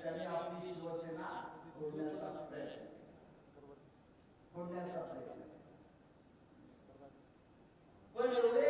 ठिकाणी आपली शिवसेना फोडण्याचा प्रयत्न फोडण्याचा प्रयत्न पण एवढे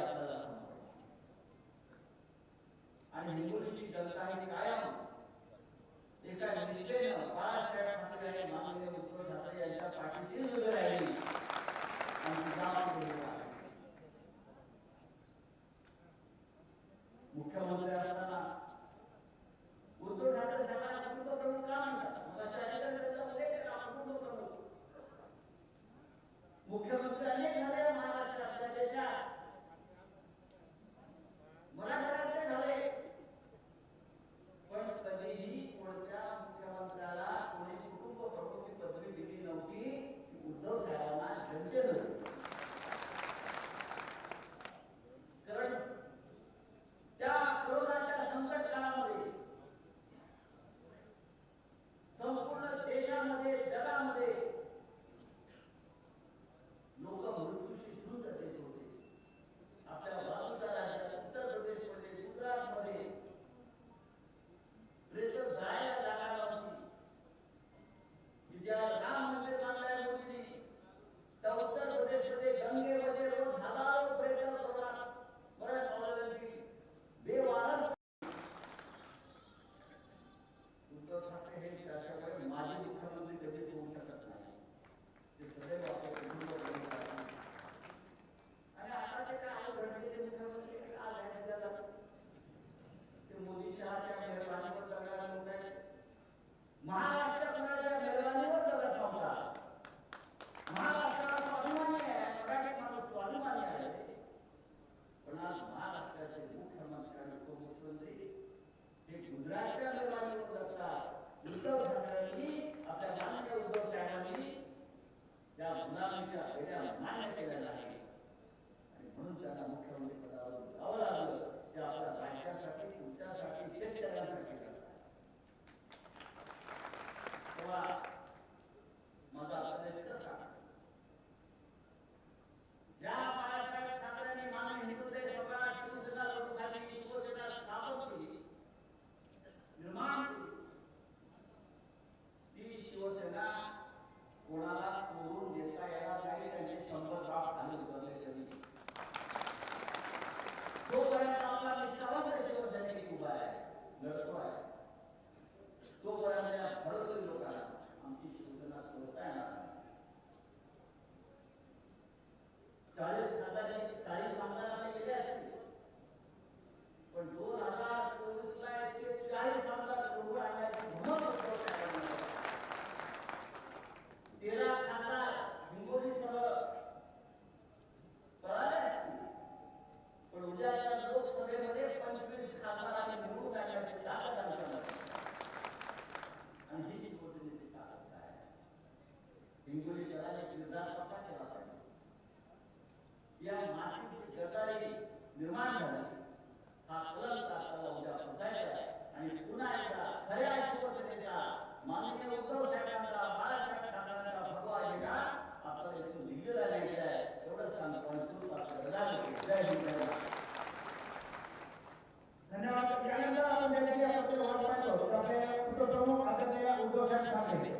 উদাসন ঠাকরে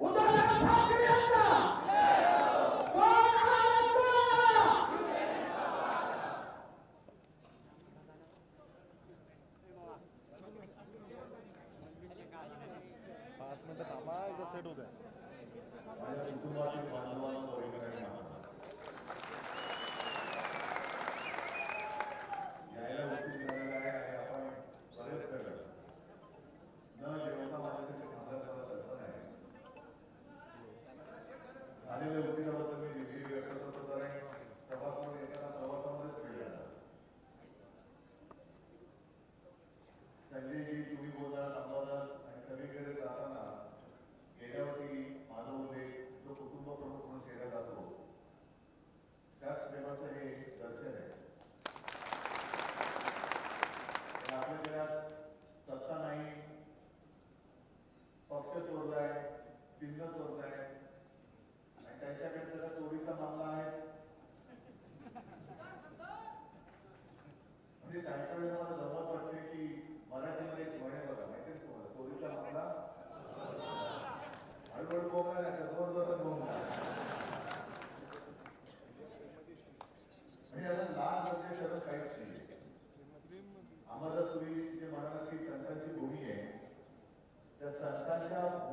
উদাসন ঠাকরে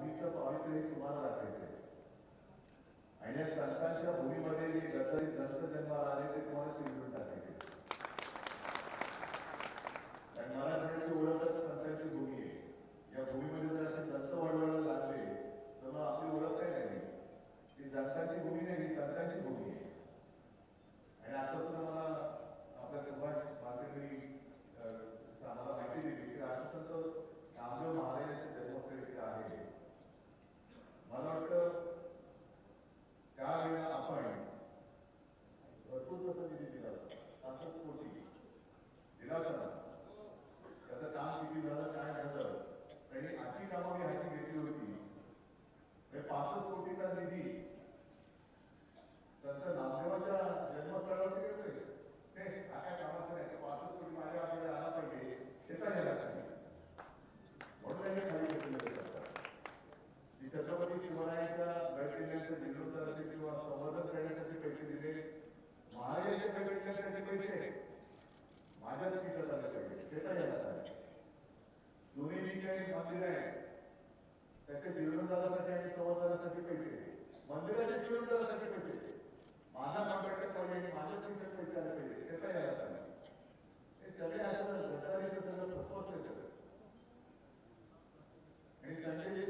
बिशप ऑडिटरी तुम्हाला दाखवायचे आणि या संतांच्या भूमीमध्ये जे गरजरी संत जन्माला ಗಂಟೆ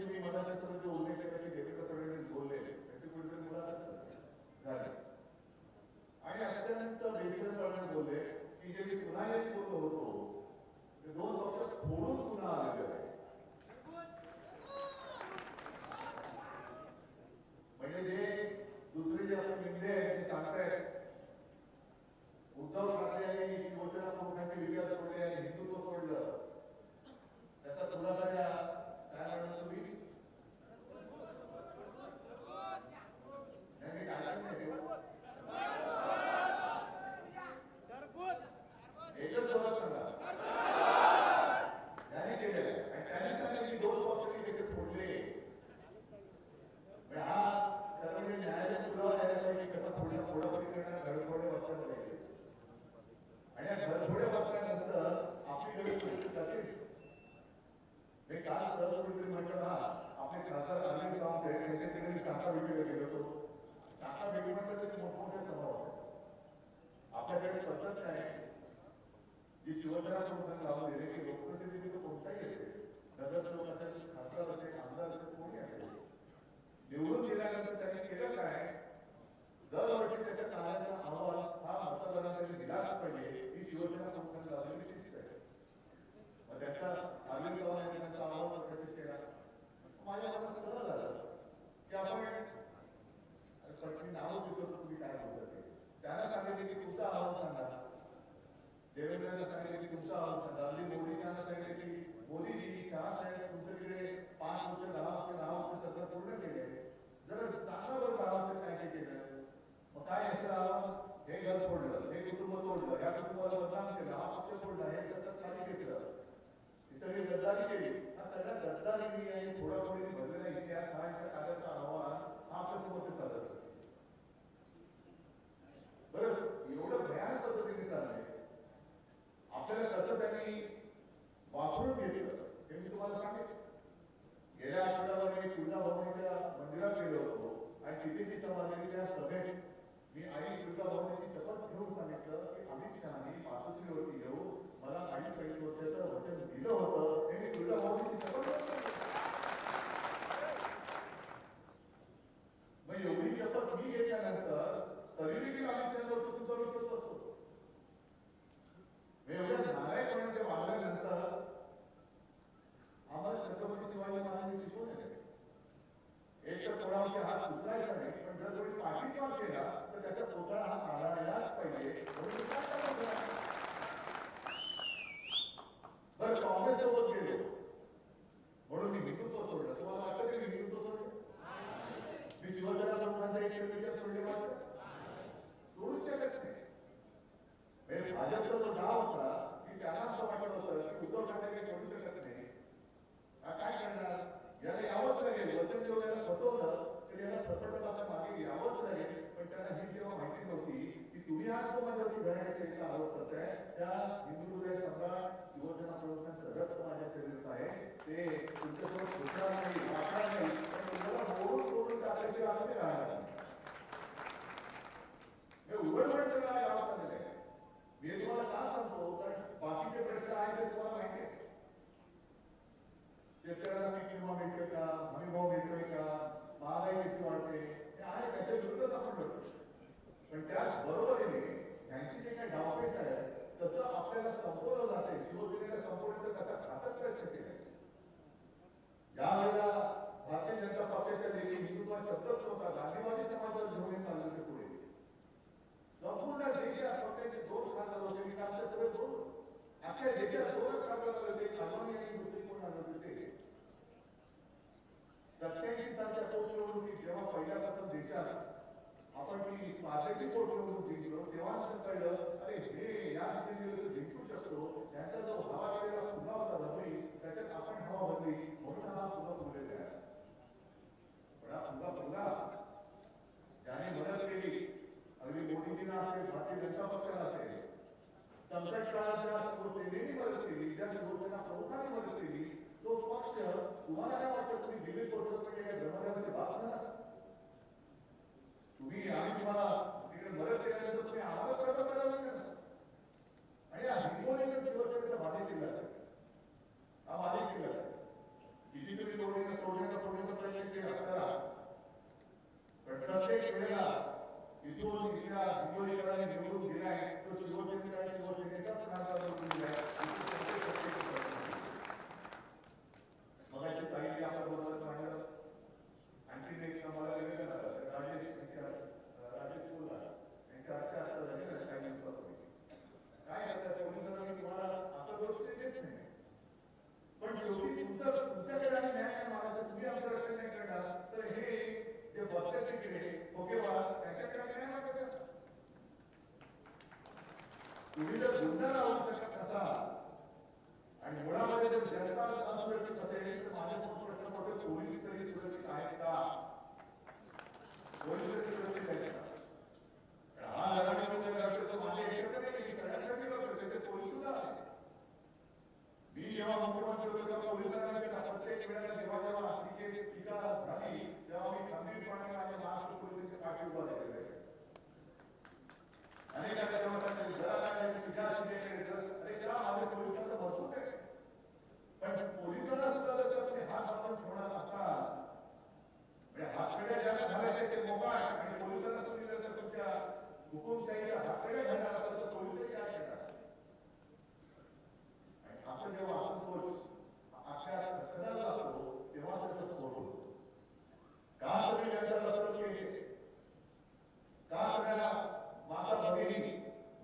केलेला काय दरवर्षी त्याच्या कार्याचा अहवाल हा मतदारांना दिलाच पाहिजे. ही शिवसेना प्रमुखांनी लावलेली निश्चित आहे. मग त्याचा अरविंद पवार यांनी त्यांचा अहवाल प्रकाशित केला. माझ्या मनात सरळ झालं. की आपण पटणी नावं विसरतो तुम्ही काय बोलतात त्यांना सांगितले की तुमचा अहवाल सांगा. देवेंद्रांना सांगितले की तुमचा अहवाल सांगा. अरविंद मोदी यांना सांगितले की मोदीजी शहा साहेब तुमच्याकडे पाच वर्ष दहा वर्ष दहा वर्ष सत्र पूर्ण केले. जर सांगा बरं दहा वर्ष काय काय केलं मग काय असं आला हे घर फोडलं हे कुटुंब तोडलं या कुटुंबाला बदनाम केलं हा पक्ष फोडला हे सतत खाली घेतलं. ही सगळी गद्दारी केली. हा सगळ्या गद्दारीने आणि थोडी भरलेला इतिहास हा यांच्या कार्याचा अहवाल हा आपल्यासमोर सादर बरं एवढं भयानक पद्धतीने चाललंय. आपल्याला कसं त्यांनी वापरून घेतलं हे मी तुम्हाला सांगितलं गेल्या आठवड्यावर मी तुळजाभवानीच्या मंदिरात गेलो होतो आणि तिथे ती समाजाने त्या सभेत मी आई तुळजाभवानीची शपथ घेऊन सांगितलं की अमित शहानी मातोश्रीवरती येऊ. मला अडीच अडीच वर्षाचं वचन दिलं होतं हे मी तुळजाभवानीची शपथ घेऊन सांगितलं. मग एवढी शपथ मी घेतल्यानंतर तरी देखील अमित शहावर तुमचा विश्वास असतो मी एवढ्या नालायकपणे ते वागल्यानंतर आम्हाला छत्रपती शिवाजी महाराजांनी शिकवले एक तर कोणावरती हात उचलायचा नाही पण जर कोणी पाठीमाग केला तर त्याचा पुतळा हा काढायलाच पाहिजे म्हणून मी काय करायचं? बरं काँग्रेस सोबत गेलो म्हणून मी हिंदुत्व सोडलं तुम्हाला वाटतं की मी हिंदुत्व सोडलं मी शिवसेना प्रमुखांचा एक विचार सोडले वाटतं सोडूच शकत नाही म्हणजे भाजपचा जो डाव होता की त्यांना असं वाटत होतं की उद्धव ठाकरे काही करू शकत नाही हा काय करणार याला यावंच लागेल वचन जेव्हा याला फसवलं तर याला फसवलं आपल्या मागे यावंच लागेल पण त्यांना ही जेव्हा माहिती नव्हती की तुम्ही आज जो माझ्यावरती घडण्याचा याचा आरोप करताय त्या हिंदू हृदय सम्राट शिवसेना प्रमुखांचं रक्त माझ्या शरीरात आहे. ते तुमच्यासोबत घुसणार नाही वाटणार नाही. पण तुम्हाला मोडून तोडून टाकायची आम्ही ते राहणार हे उघड उघड सगळं आहे गावात चाललेलं आहे मी तुम्हाला का सांगतो? कारण बाकीचे प्रश्न आहेत ते तुम्हाला माहिती आहे. शेतकऱ्याला मी किंवा मिळतोय का? हमी भाव मिळतोय का? महागाई कशी वाढते? हे आहे कशा विरुद्धच आपण लढतो पण त्याच बरोबरीने यांची जे काही डावपेच आहे तसं आपल्याला संपवलं जाते. शिवसेनेला संपवण्याचा कसा घातक प्रयत्न केला. ज्या वेळेला भारतीय जनता पक्षाच्या देवी हिंदुत्व शब्दच नव्हता. गांधीवादी समाजात घेऊन हे चाललं ते पुढे. संपूर्ण देशात फक्त दोन खासदार होते. मी कालच्या सगळे दोन अख्ख्या देशात दोनच खासदार होते. अडवाणी आणि दुसरी कोण आणत होते सत्याऐंशी सालच्या पोटनिवडणुकीत जेव्हा पहिल्यापासून देशात आपण ती पार्टीची पोटनिवडणूक जिंकलो तेव्हा असं कळलं अरे हे या दिशेने जिंकू शकतो त्याचा जो हवा केलेला फुगा होता रबडी त्याच्यात आपण हवा भरली म्हणून हा फुगा फुगलेला आहे पण हा फुगा फुगला त्याने मदत केली. अगदी मोदीजींना असेल भारतीय जनता पक्षाला असेल संकट काळात ज्या शिवसेनेने मदत केली ज्या शिवसेना प्रमुखाने मदत केली तो पक्ष तुम्हाला काय वाटतं तुम्ही दिल्ली पोहोचत म्हणजे काय जमान्याचे बाप की आम्ही तुम्हाला तिकडे मदत केल्यानंतर तुम्ही आम्हालाच कर्ज करायला आणि हा हिंगोलीचा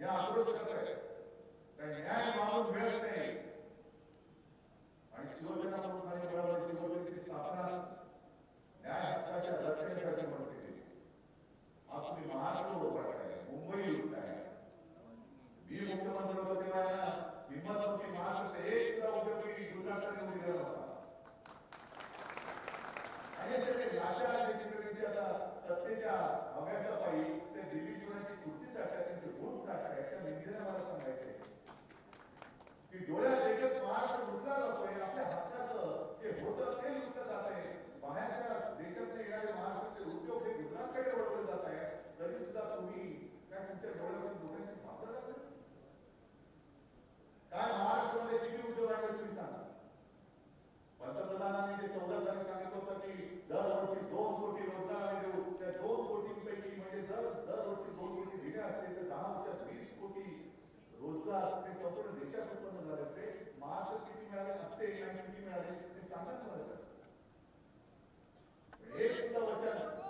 Yeah, दरवर्षी दोन कोटी दिले असते तर दहा वर्षात वीस कोटी रोजगार ते संपूर्ण देशात उत्पन्न झाले असते. महाराष्ट्र किती मिळाले असते आणि किती मिळाले ते सांगत मला. एक सुद्धा वचन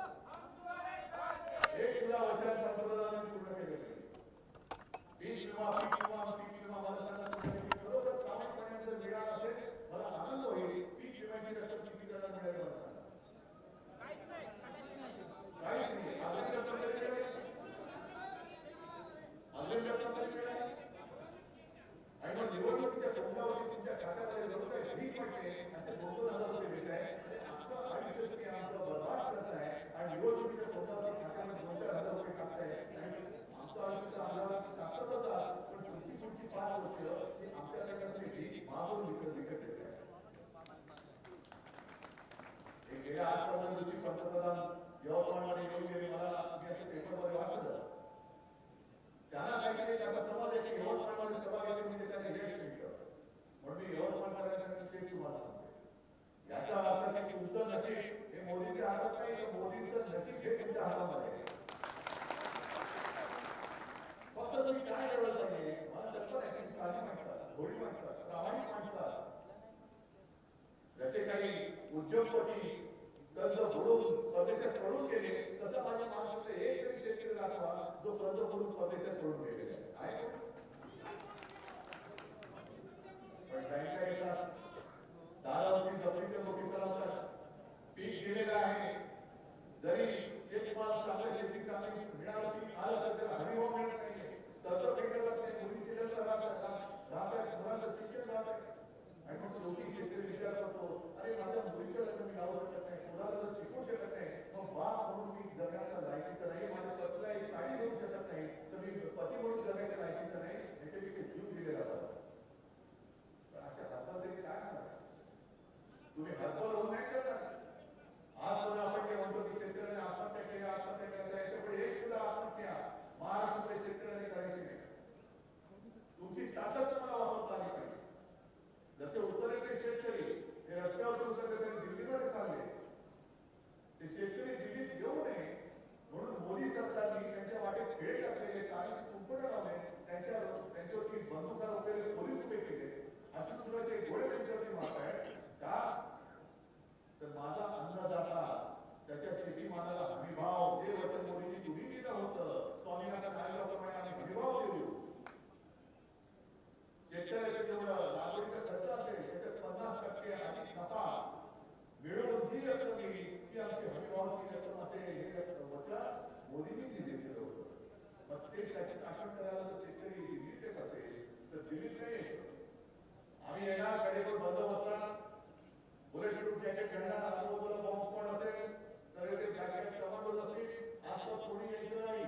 जॅकेट घेणार आजूबाजूला बॉम्ब स्क्वॉड असेल सगळे ते जॅकेट कव्हर असतील आसपास कोणी यायचं नाही.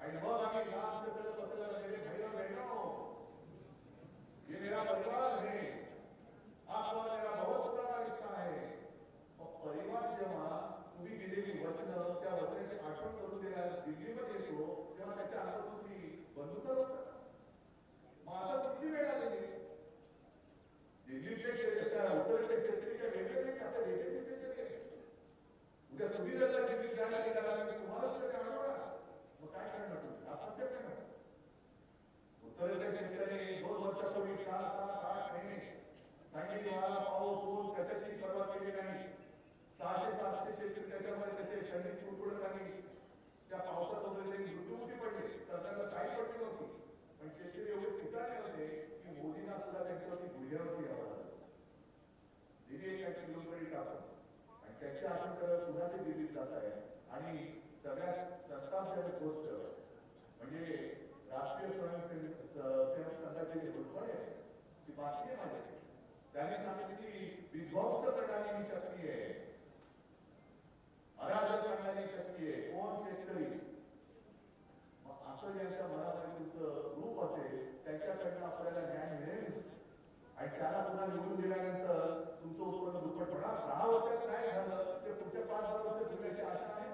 आणि मग त्या पावसात वगैरे मृत्यूमुखी पडले सरकारला काही पडली नव्हती. पण शेतकरी एवढे पिसाळले होते की मोदींना सुद्धा त्यांच्यावरती गुढ्यावरती यावं लागलं. दिली एक ऐंशी किलोमीटर टाकून. आणि त्याच्या आपण पुन्हा ते दिल्लीत जात आहे आणि सगळ्यात सत्ताशाली गोष्ट म्हणजे राष्ट्रीय स्वयंसेवक सेवक संघाचे जे घोषणे आहे ती बातमी माझ्याकडे त्याने सांगितले की विध्वंस करणारी ही शक्ती आहे. अराजक करणारी शक्ती आहे. कोण शेतकरी मग असं ज्यांच्या मनामध्ये तुमचं रूप असेल त्याच्याकडनं आपल्याला न्याय मिळेल. आणि त्याला पुन्हा निवडून दिल्यानंतर तुमचं उत्पन्न दुप्पट होणार सहा वर्षात नाही झालं ते पुढच्या पाच वर्ष फिरण्याची आशा आहे?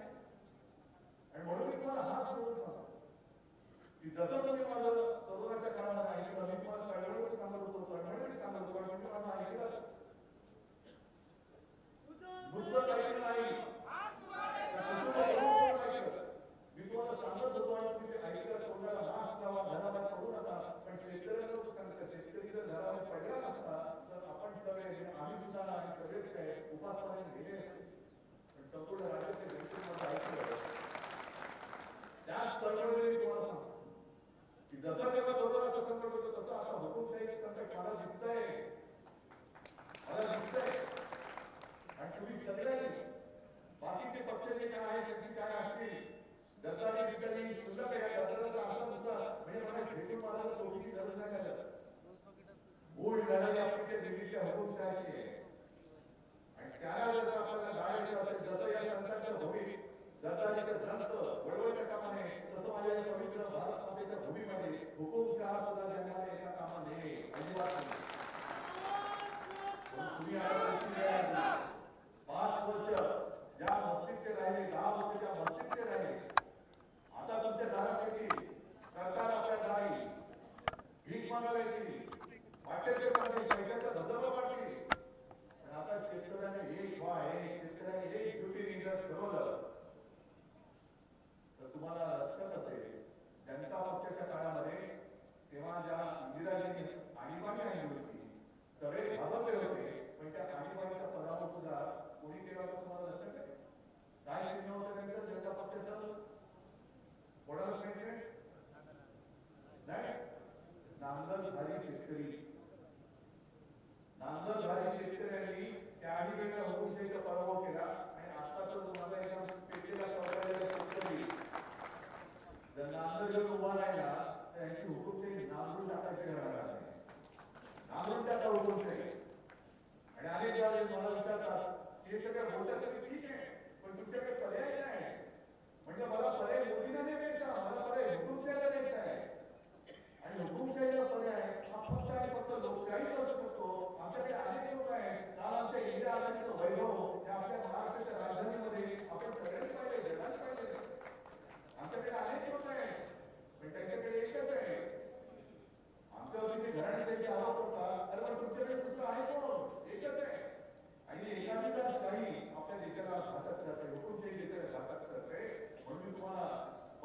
आणि म्हणून मी तुम्हाला हात जोडून लढाई आपण त्या दिल्लीच्या आहे. आणि त्याला जर आपल्याला लढायचं असेल जसं या संतांच्या भूमी दत्ताजीचं संत वळवळच्या कामाने तसं माझ्या पवित्र भारत मातेच्या भूमीमध्ये हुकुमशहा सुद्धा एका कामा नये तुम्ही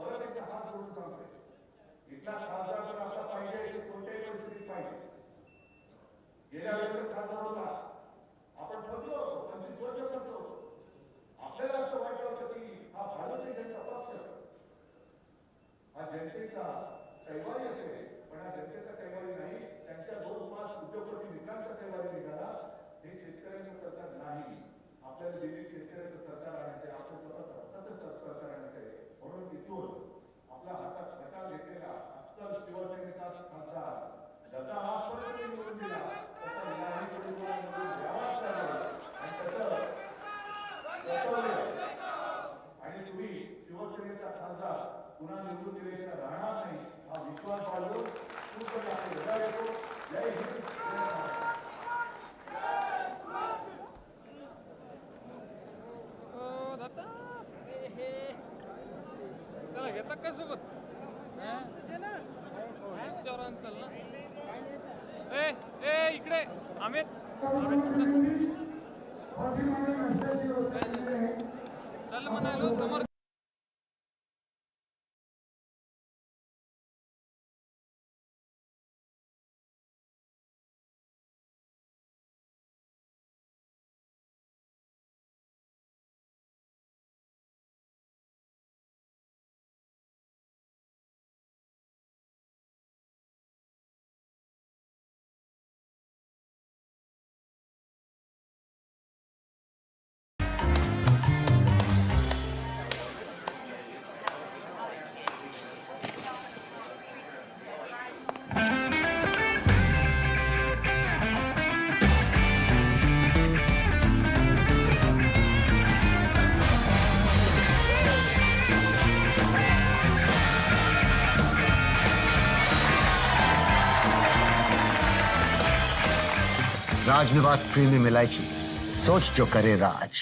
परत एकदा हात जोडून सांगतोय. इथला खासदार तर आपला पाहिजे कोणत्याही परिस्थितीत पाहिजे. गेल्या वेळेस खासदार होता. आपण फसलो होतो पंचवीस वर्ष फसलो होतो. आपल्याला असं वाटलं होतं की हा भारतीय जनता पक्ष. हा जनतेचा कैवारी असेल पण हा जनतेचा कैवारी नाही. त्यांच्या दोन पाच उद्योगपती मित्रांचा कैवारी निघाला. हे शेतकऱ्यांचं सरकार नाही. आपल्याला दिल्लीत शेतकऱ्याचं सरकार आणायचं टोळ आपल्या हातात घसा घेतलेला अस्सल शिवसेनेचा खासदार ज्याचा राज निवास प्रेमी में इलायची सोच जो करे राज